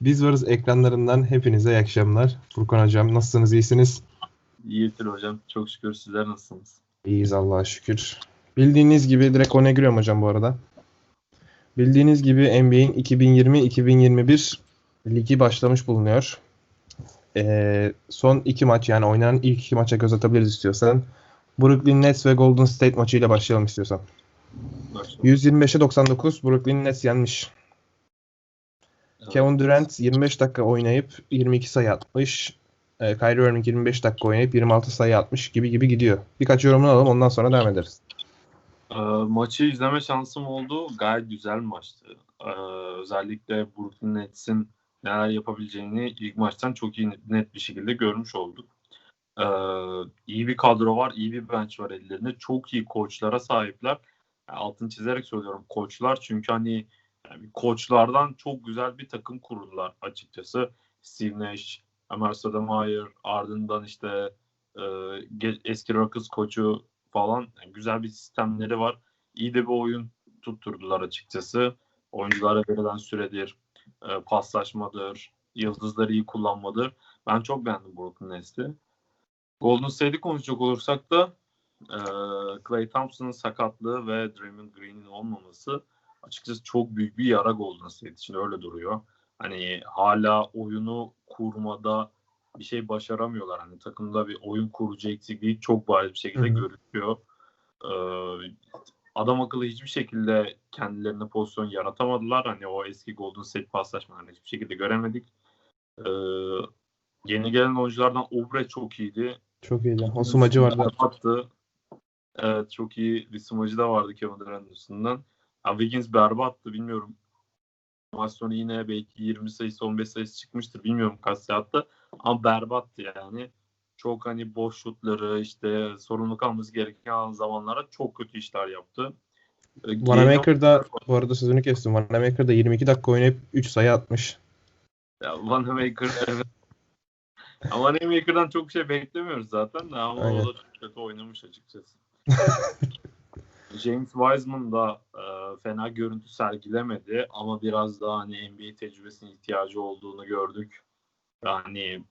Biz varız ekranlarından hepinize iyi akşamlar. Furkan Hocam nasılsınız? iyisiniz? İyidir hocam. Çok şükür sizler nasılsınız? İyiyiz Allah'a şükür. Bildiğiniz gibi direkt konuya giriyorum hocam bu arada. Bildiğiniz gibi NBA'in 2020-2021 ligi başlamış bulunuyor. Ee, son iki maç yani oynanan ilk iki maça göz atabiliriz istiyorsan. Brooklyn Nets ve Golden State maçıyla başlayalım istiyorsan. Başlayalım. 125'e 99 Brooklyn Nets yenmiş. Kevin Durant 25 dakika oynayıp 22 sayı atmış. E, Kyrie Irving 25 dakika oynayıp 26 sayı atmış gibi gibi gidiyor. Birkaç yorumunu alalım ondan sonra devam ederiz. Ee, maçı izleme şansım oldu. Gayet güzel maçtı. Ee, özellikle Brooklyn Nets'in neler yapabileceğini ilk maçtan çok iyi net bir şekilde görmüş olduk. Ee, iyi bir kadro var, iyi bir bench var ellerinde. Çok iyi koçlara sahipler. Yani altını çizerek söylüyorum koçlar çünkü hani yani koçlardan çok güzel bir takım kurdular açıkçası. Steve Nash, Ömer Stoudemire, ardından işte e, eski Rockets koçu falan yani güzel bir sistemleri var. İyi de bir oyun tutturdular açıkçası. Oyunculara verilen süredir, e, paslaşmadır, yıldızları iyi kullanmadır. Ben çok beğendim Brooklyn Nets'i. Golden State'i konuşacak olursak da e, Klay Thompson'ın sakatlığı ve Draymond Green'in olmaması açıkçası çok büyük bir yara Golden State için öyle duruyor. Hani hala oyunu kurmada bir şey başaramıyorlar. Hani takımda bir oyun kurucu eksikliği çok bariz bir şekilde görülüyor. Ee, adam akıllı hiçbir şekilde kendilerine pozisyon yaratamadılar. Hani o eski Golden State paslaşmalarını hiçbir şekilde göremedik. Ee, yeni gelen oyunculardan Obre çok iyiydi. Çok iyiydi. O vardı. Berbattı. Evet çok iyi bir smacı da vardı Kevin Durant'ın üstünden. Ya, Wiggins berbattı bilmiyorum. Maç sonu yine belki 20 sayısı 15 sayısı çıkmıştır bilmiyorum kaç saatte. Ama berbattı yani. Çok hani boş şutları işte sorumluluk alması gereken zamanlara çok kötü işler yaptı. Ee, Wanamaker da bu arada sözünü kestim. Wanamaker da 22 dakika oynayıp 3 sayı atmış. Ya Wanamaker evet. Ama Wanamaker'dan çok şey beklemiyoruz zaten ama Aynen. o da çok kötü oynamış açıkçası. James Wiseman da e, fena görüntü sergilemedi ama biraz daha hani NBA tecrübesine ihtiyacı olduğunu gördük. Yani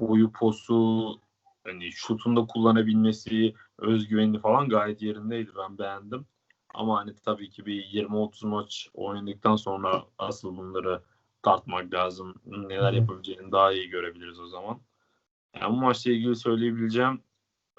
boyu posu hani şutunda kullanabilmesi, özgüveni falan gayet yerindeydi. Ben beğendim. Ama hani tabii ki bir 20-30 maç oynadıktan sonra asıl bunları tartmak lazım. Neler yapabileceğini daha iyi görebiliriz o zaman. Yani bu maçla ilgili söyleyebileceğim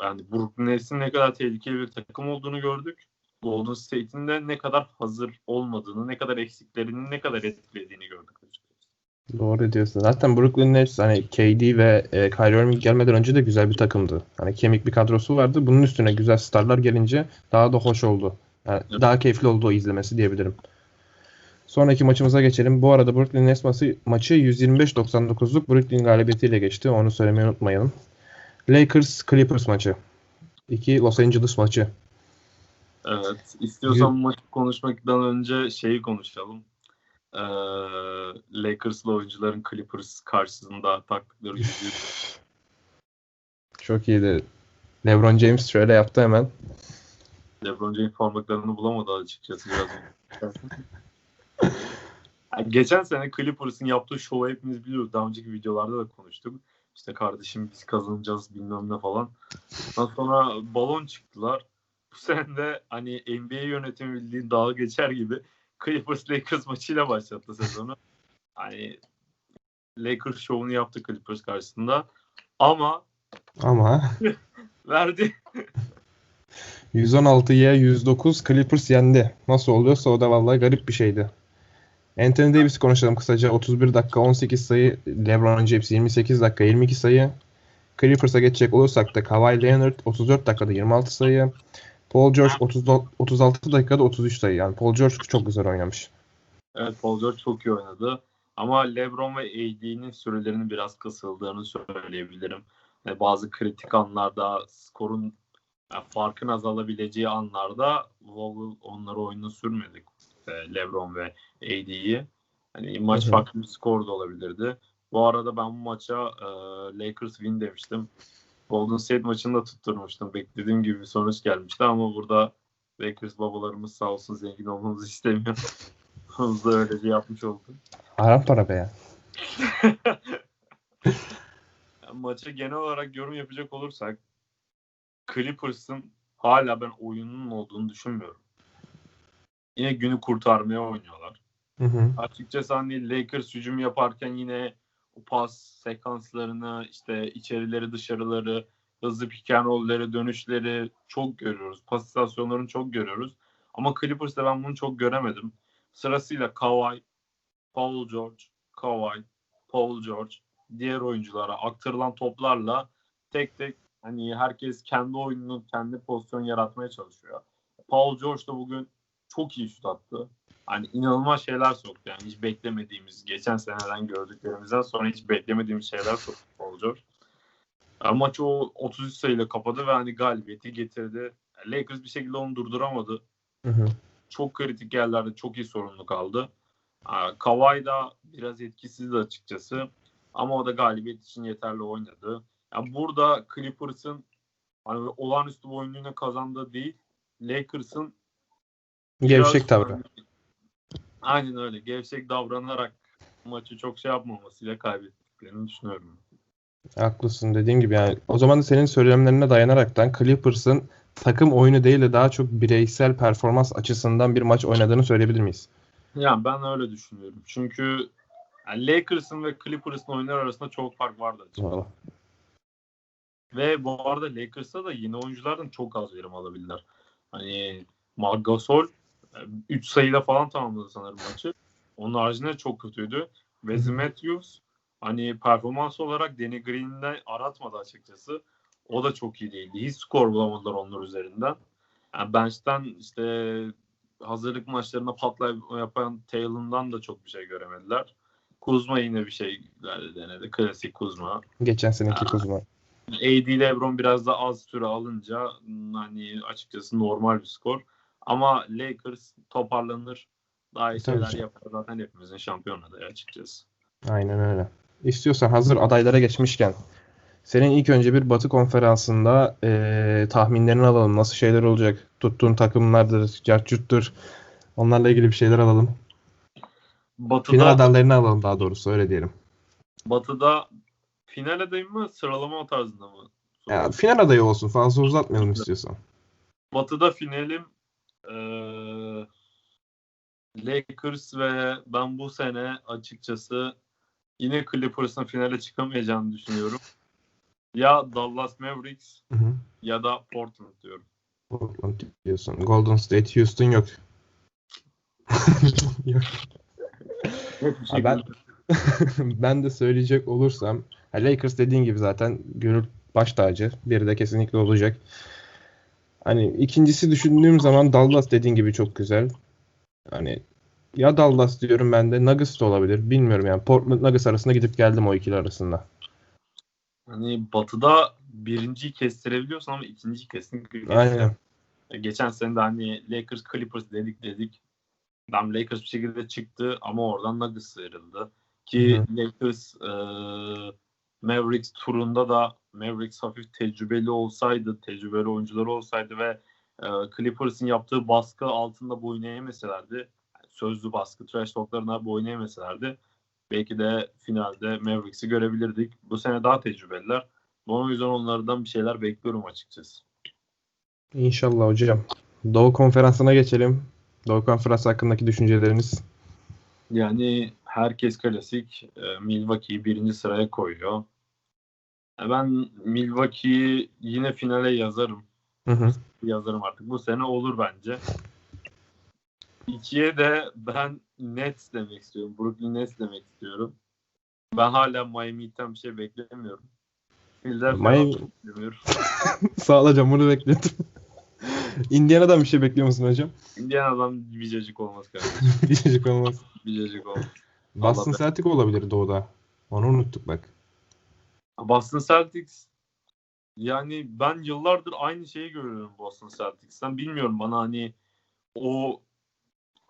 yani Brooklyn Nets'in ne kadar tehlikeli bir takım olduğunu gördük. Golden State'in de ne kadar hazır olmadığını, ne kadar eksiklerini, ne kadar etkilediğini gördük açıkçası. Doğru diyorsun. Zaten Brooklyn Nets hani KD ve e, Kyrie Irving gelmeden önce de güzel bir takımdı. Hani kemik bir kadrosu vardı. Bunun üstüne güzel starlar gelince daha da hoş oldu. Yani Evet. daha keyifli oldu izlemesi diyebilirim. Sonraki maçımıza geçelim. Bu arada Brooklyn Nets maçı, maçı 125-99'luk Brooklyn galibiyetiyle geçti. Onu söylemeyi unutmayalım. Lakers Clippers maçı. İki Los Angeles maçı. Evet. İstiyorsan bu maçı konuşmaktan önce şeyi konuşalım. Ee, Lakers'lı oyuncuların Clippers karşısında taktıkları. Çok iyiydi. LeBron James şöyle yaptı hemen. LeBron James parmaklarını bulamadı açıkçası biraz. Yani geçen sene Clippers'ın yaptığı şovu hepimiz biliyoruz. Daha önceki videolarda da konuştuk. İşte kardeşim biz kazanacağız bilmem ne falan. Ondan sonra balon çıktılar. Bu sene de hani NBA yönetimi bildiğin dalga geçer gibi Clippers Lakers maçıyla başlattı sezonu. Hani Lakers şovunu yaptı Clippers karşısında. Ama Ama verdi. 116'ya 109 Clippers yendi. Nasıl oluyorsa o da vallahi garip bir şeydi. Anthony Davis'i konuşalım kısaca. 31 dakika 18 sayı. LeBron James 28 dakika 22 sayı. Clippers'a geçecek olursak da Kawhi Leonard 34 dakikada 26 sayı. Paul George 30, 36 dakikada 33 sayı. Yani Paul George çok güzel oynamış. Evet Paul George çok iyi oynadı. Ama LeBron ve AD'nin sürelerinin biraz kısıldığını söyleyebilirim. Yani bazı kritik anlarda skorun yani farkın azalabileceği anlarda Vogel onları oyuna sürmedi. E, LeBron ve AD'yi. Hani maç Hı hı. farklı bir skor da olabilirdi. Bu arada ben bu maça e, Lakers win demiştim. Golden State maçını da tutturmuştum. Beklediğim gibi bir sonuç gelmişti ama burada Lakers babalarımız sağ olsun zengin olmamızı istemiyor. Biz de öylece yapmış oldu. Haram para be ya. Maça genel olarak yorum yapacak olursak Clippers'ın hala ben oyunun olduğunu düşünmüyorum. Yine günü kurtarmaya oynuyorlar. Hı hı. Açıkçası hani Lakers hücum yaparken yine o pas sekanslarını işte içerileri dışarıları hızlı pick and roll'leri dönüşleri çok görüyoruz. Pas istasyonlarını çok görüyoruz. Ama Clippers'ta ben bunu çok göremedim. Sırasıyla Kawhi, Paul George, Kawhi, Paul George diğer oyunculara aktarılan toplarla tek tek hani herkes kendi oyununu kendi pozisyon yaratmaya çalışıyor. Paul George da bugün çok iyi şut attı. Hani inanılmaz şeyler soktu. Yani hiç beklemediğimiz, geçen seneden gördüklerimizden sonra hiç beklemediğimiz şeyler soktu Paul George. Yani maçı o 33 sayıyla kapadı ve hani galibiyeti getirdi. Lakers bir şekilde onu durduramadı. Hı hı. Çok kritik yerlerde çok iyi sorumluluk aldı. Kawhi da biraz etkisizdi açıkçası. Ama o da galibiyet için yeterli oynadı. Yani burada Clippers'ın hani olağanüstü bir oyunuyla kazandığı değil, Lakers'ın Gevşek tavrı. Aynen öyle. Gevşek davranarak maçı çok şey yapmamasıyla kaybettiklerini düşünüyorum. Haklısın dediğin gibi yani. O zaman da senin söylemlerine dayanaraktan Clippers'ın takım oyunu değil de daha çok bireysel performans açısından bir maç oynadığını söyleyebilir miyiz? Yani ben öyle düşünüyorum. Çünkü yani Lakers'ın ve Clippers'ın oyunlar arasında çok fark vardı. Valla. Ve bu arada Lakers'ta da yeni oyunculardan çok az verim alabildiler. Hani Marc Gasol 3 sayıyla falan tamamladı sanırım maçı. Onun haricinde çok kötüydü. Wes Matthews hani performans olarak Danny Green'de aratmadı açıkçası. O da çok iyi değildi. Hiç skor bulamadılar onlar üzerinden. Yani bench'ten işte hazırlık maçlarında patlay yapan Taylor'dan da çok bir şey göremediler. Kuzma yine bir şey denedi. Klasik Kuzma. Geçen seneki Aa. Kuzma. AD LeBron biraz da az süre alınca hani açıkçası normal bir skor. Ama Lakers toparlanır. Daha iyi Tabii şeyler ki. yapar. Zaten hepimizin şampiyon adayı açıkçası. Aynen öyle. İstiyorsan hazır adaylara geçmişken senin ilk önce bir Batı konferansında eee, tahminlerini alalım. Nasıl şeyler olacak? Tuttuğun takımlardır, cartçuttur. Onlarla ilgili bir şeyler alalım. Batı'da, Final adaylarını alalım daha doğrusu öyle diyelim. Batı'da final adayı mı sıralama tarzında mı? Ya, final adayı olsun. Fazla uzatmayalım istiyorsan. Batı'da finalim Lakers ve ben bu sene açıkçası yine Clippers'ın finale çıkamayacağını düşünüyorum. Ya Dallas Mavericks Hı hı. ya da Portland diyorum. Portland diyorsun. Golden State, Houston yok. Yok. Ha, ben ben de söyleyecek olursam Lakers dediğin gibi zaten gönül baş tacı. Biri de kesinlikle olacak. Hani ikincisi düşündüğüm zaman Dallas dediğin gibi çok güzel. Hani ya Dallas diyorum ben de Nuggets da olabilir. Bilmiyorum yani. Portland Nuggets arasında gidip geldim o ikili arasında. Hani Batı'da birinciyi kestirebiliyorsun ama ikinciyi kesinlikle Aynen. Geçen sene de hani Lakers Clippers dedik dedik. Tam Lakers bir şekilde çıktı ama oradan Nuggets sıyrıldı. Ki Hı Lakers e, Mavericks turunda da Mavericks hafif tecrübeli olsaydı, tecrübeli oyuncuları olsaydı ve e, Clippers'ın yaptığı baskı altında boyun eğmeselerdi, yani sözlü baskı, trash talklarına boyun eğmeselerdi belki de finalde Mavericks'i görebilirdik. Bu sene daha tecrübeliler. O yüzden onlardan bir şeyler bekliyorum açıkçası. İnşallah hocam. Doğu Konferansı'na geçelim. Doğu Konferansı hakkındaki düşünceleriniz. Yani herkes klasik e, Milwaukee'yi birinci sıraya koyuyor. Ben Milwaukee'yi yine finale yazarım. Hı hı. Yazarım artık. Bu sene olur bence. İkiye de ben Nets demek istiyorum. Brooklyn Nets demek istiyorum. Ben hala Miami'den bir şey beklemiyorum. Miami-. Sağ ol hocam bunu bekledim. Indiana'dan bir şey bekliyor musun hocam? Indiana'dan bir cacık olmaz kardeşim. Diyecek olmaz. Bir cacık olmaz. Boston Celtic olabilir Doğu'da. Onu unuttuk bak. Boston Celtics yani ben yıllardır aynı şeyi görüyorum Boston Celtics'ten. Bilmiyorum bana hani o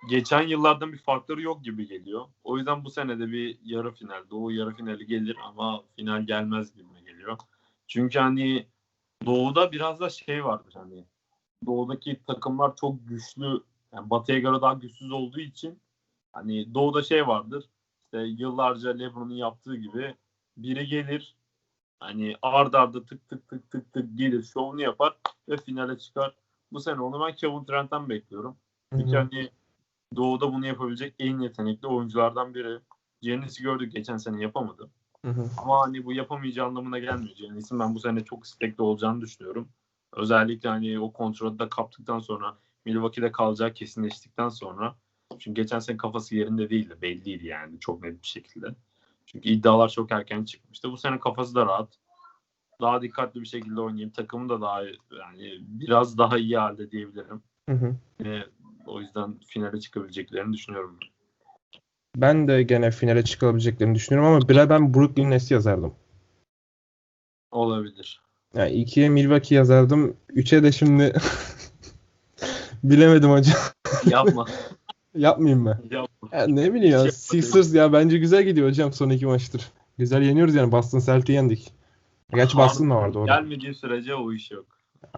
geçen yıllardan bir farkları yok gibi geliyor. O yüzden bu sene de bir yarı final, Doğu yarı finali gelir ama final gelmez gibi geliyor. Çünkü hani Doğu'da biraz da şey vardır hani Doğu'daki takımlar çok güçlü yani Batı'ya göre daha güçsüz olduğu için hani Doğu'da şey vardır. işte yıllarca LeBron'un yaptığı gibi biri gelir hani ard arda tık tık tık tık tık gelir şovunu yapar ve finale çıkar. Bu sene onu ben Kevin Durant'tan bekliyorum. Çünkü hani Doğu'da bunu yapabilecek en yetenekli oyunculardan biri. Giannis'i gördük geçen sene yapamadı. Hı hı. Ama hani bu yapamayacağı anlamına gelmiyor. Giannis'in ben bu sene çok istekli olacağını düşünüyorum. Özellikle hani o kontrolü de kaptıktan sonra Milwaukee'de kalacağı kesinleştikten sonra çünkü geçen sene kafası yerinde değildi. Belliydi yani çok net bir şekilde. Çünkü iddialar çok erken çıkmıştı. Bu sene kafası da rahat. Daha dikkatli bir şekilde oynayayım. Takımı da daha yani biraz daha iyi halde diyebilirim. Hı hı. Ee, o yüzden finale çıkabileceklerini düşünüyorum. Ben de gene finale çıkabileceklerini düşünüyorum ama bire ben Brooklyn Nets'i yazardım. Olabilir. Yani ikiye Milwaukee yazardım. Üçe de şimdi bilemedim hocam. Yapma. Yapmayayım mı? Yapma. Ya ne bileyim ya. Şey- Sixers ya bence güzel gidiyor hocam son iki maçtır. Güzel yeniyoruz yani. Boston Celtic'i yendik. Gerçi Boston da vardı orada. Gelmediği sürece o iş yok.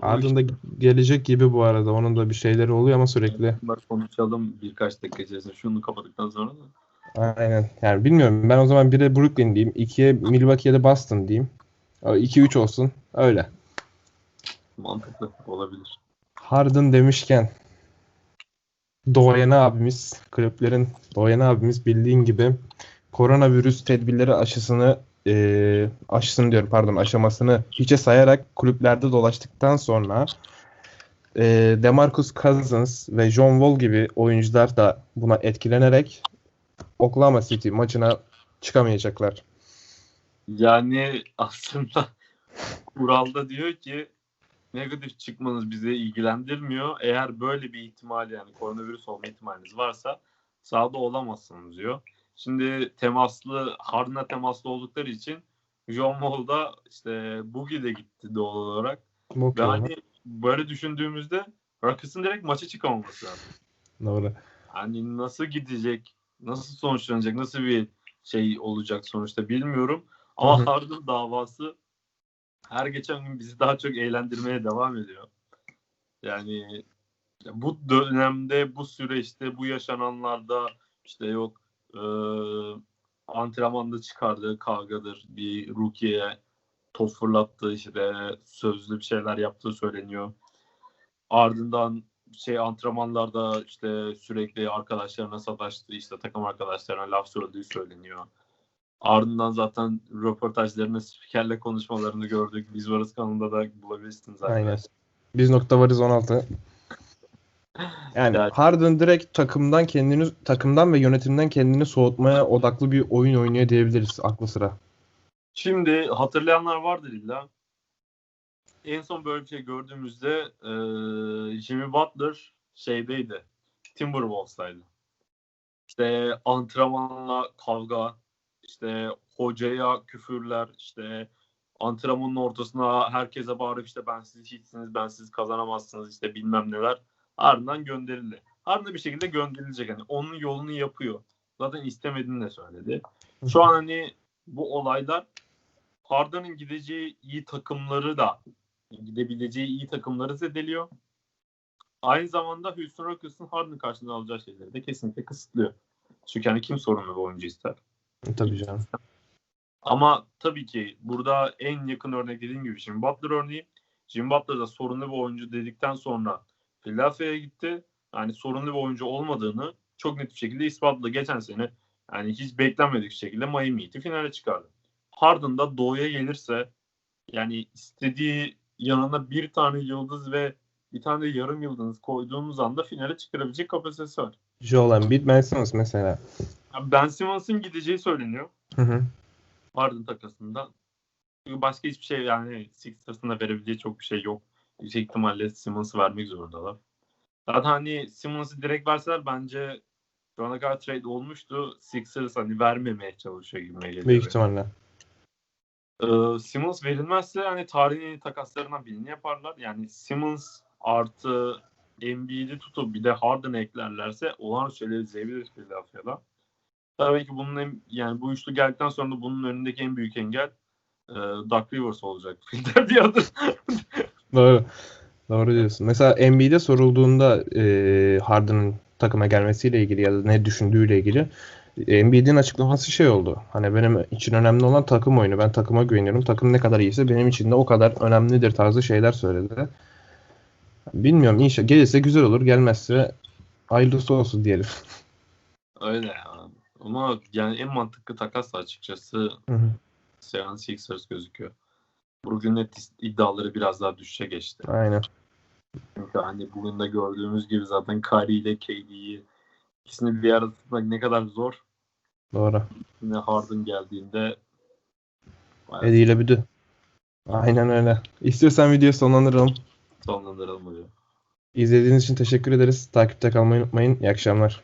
Ardında gelecek gibi bu arada. Onun da bir şeyleri oluyor ama sürekli. Bunlar konuşalım birkaç dakika içerisinde. Şunu kapattıktan sonra da. Aynen. Yani bilmiyorum. Ben o zaman bire Brooklyn diyeyim. ikiye Milwaukee'ye de Boston diyeyim. 2-3 olsun. Öyle. Mantıklı olabilir. Harden demişken Doğayan abimiz, kulüplerin Doğayan abimiz bildiğin gibi koronavirüs tedbirleri aşısını e, aşısını diyorum pardon aşamasını hiçe sayarak kulüplerde dolaştıktan sonra e, DeMarcus Cousins ve John Wall gibi oyuncular da buna etkilenerek Oklahoma City maçına çıkamayacaklar. Yani aslında kuralda diyor ki negatif çıkmanız bizi ilgilendirmiyor. Eğer böyle bir ihtimal yani koronavirüs olma ihtimaliniz varsa sahada olamazsınız diyor. Şimdi temaslı, Harden'a temaslı oldukları için John Wall da işte Boogie de gitti doğal olarak. Bok Ve hani böyle düşündüğümüzde Rockets'ın direkt maça çıkamaması lazım. Doğru. Hani nasıl gidecek, nasıl sonuçlanacak, nasıl bir şey olacak sonuçta bilmiyorum. Ama. Harden davası her geçen gün bizi daha çok eğlendirmeye devam ediyor. Yani bu dönemde, bu süreçte, bu yaşananlarda işte yok e, antrenmanda çıkardığı kavgadır. Bir rookie'ye top fırlattı işte sözlü bir şeyler yaptığı söyleniyor. Ardından şey antrenmanlarda işte sürekli arkadaşlarına sataştı işte takım arkadaşlarına laf söylediği söyleniyor. Ardından zaten röportajlarını spikerle konuşmalarını gördük. Biz varız kanalında da bulabilirsiniz zaten. Aynen. Biz nokta varız 16. Yani Yani- Harden direkt takımdan kendini takımdan ve yönetimden kendini soğutmaya odaklı bir oyun oynuyor diyebiliriz aklı sıra. Şimdi hatırlayanlar vardır illa. En son böyle bir şey gördüğümüzde e, Jimmy Butler şeydeydi. Timberwolves'taydı. İşte antrenmanla kavga, işte hocaya küfürler, işte antrenmanın ortasına herkese bağırıp işte ben siz hiçsiniz, ben siz kazanamazsınız işte bilmem neler. Ardından gönderildi. Ardından bir şekilde gönderilecek. Hani onun yolunu yapıyor. Zaten istemediğini de söyledi. Şu an hani bu olaylar Harden'ın gideceği iyi takımları da gidebileceği iyi takımları zedeliyor. Aynı zamanda Houston Rockets'ın Harden karşılığında alacağı şeyleri de kesinlikle kısıtlıyor. Çünkü hani kim sorunlu bir oyuncu ister? Tabii canım. Ama tabii ki burada en yakın örnek dediğim gibi Jimmy Butler örneği. Jimmy Butler da sorunlu bir oyuncu dedikten sonra Philadelphia'ya gitti. Yani sorunlu bir oyuncu olmadığını çok net bir şekilde ispatladı. Geçen sene yani hiç beklenmedik şekilde Miami Heat'i finale çıkardı. Harden da doğuya gelirse yani istediği yanına bir tane yıldız ve bir tane de yarım yıldız koyduğumuz anda finale çıkarabilecek kapasitesi var. Joel Embiid, Ben Simmons mesela. Ben Simmons'ın gideceği söyleniyor. Hı hı. Harden takasında. Çünkü başka hiçbir şey yani Sixers'ın da verebileceği çok bir şey yok. Yüksek ihtimalle Simmons'ı vermek zorundalar. Zaten hani Simmons'ı direkt verseler bence şu ana kadar trade olmuştu. Sixers hani vermemeye çalışıyor gibi geliyor. Büyük ihtimalle. Ee, Simmons verilmezse hani tarihin takaslarından birini yaparlar. Yani Simmons artı Embiid'i tutup bir de Harden eklerlerse olağanüstü şeyler izleyebiliriz Philadelphia'da. Tabii ki bunun en, yani bu üçlü geldikten sonra da bunun önündeki en büyük engel e, Doug Rivers olacak. Philadelphia'da. Doğru. Doğru diyorsun. Mesela Embiid'e sorulduğunda e, Harden'ın takıma gelmesiyle ilgili ya da ne düşündüğüyle ilgili Embiid'in açıklaması şey oldu. Hani benim için önemli olan takım oyunu. Ben takıma güveniyorum. Takım ne kadar iyiyse benim için de o kadar önemlidir tarzı şeyler söyledi. Bilmiyorum inşallah gelirse güzel olur. Gelmezse hayırlısı olsun diyelim. Öyle ya. Ama yani en mantıklı takas açıkçası. Sean Sixers gözüküyor. Brooklyn Nets iddiaları biraz daha düşüşe geçti. Aynen. Çünkü hani bugün de gördüğümüz gibi zaten Kyrie ile KD'yi ikisini bir arada tutmak ne kadar zor. Doğru. Yine Harden geldiğinde ile büdü. Aynen öyle. İstiyorsan videoyu sonlandıralım. sonlandıralım hocam. İzlediğiniz için teşekkür ederiz. Takipte kalmayı unutmayın. İyi akşamlar.